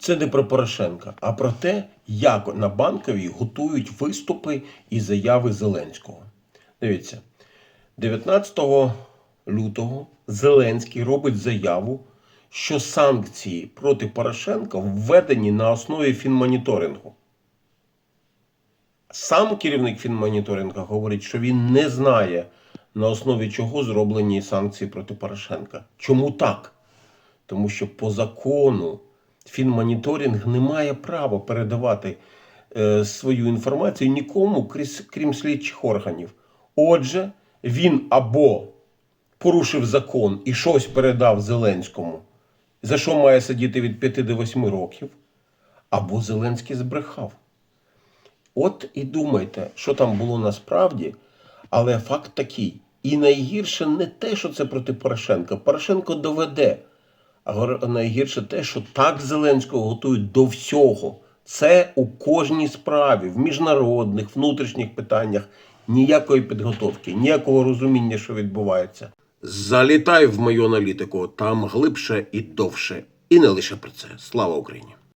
Це не про Порошенка, а про те, як на банковій готують виступи і заяви Зеленського. Дивіться, 19 лютого Зеленський робить заяву, що санкції проти Порошенка введені на основі фінмоніторингу. Сам керівник фінмоніторингу говорить, що він не знає, на основі чого зроблені санкції проти Порошенка. Чому так? Тому що по закону фінмоніторинг не має права передавати е, свою інформацію нікому, кріс- крім слідчих органів. Отже, він або порушив закон і щось передав Зеленському, за що має сидіти від 5 до 8 років, або Зеленський збрехав. От і думайте, що там було насправді, але факт такий. І найгірше не те, що це проти Порошенка. Порошенко доведе. А найгірше те, що так Зеленського готують до всього. Це у кожній справі, в міжнародних, внутрішніх питаннях. Ніякої підготовки, ніякого розуміння, що відбувається. Залітай в мою аналітику, там глибше і довше. І не лише про це. Слава Україні!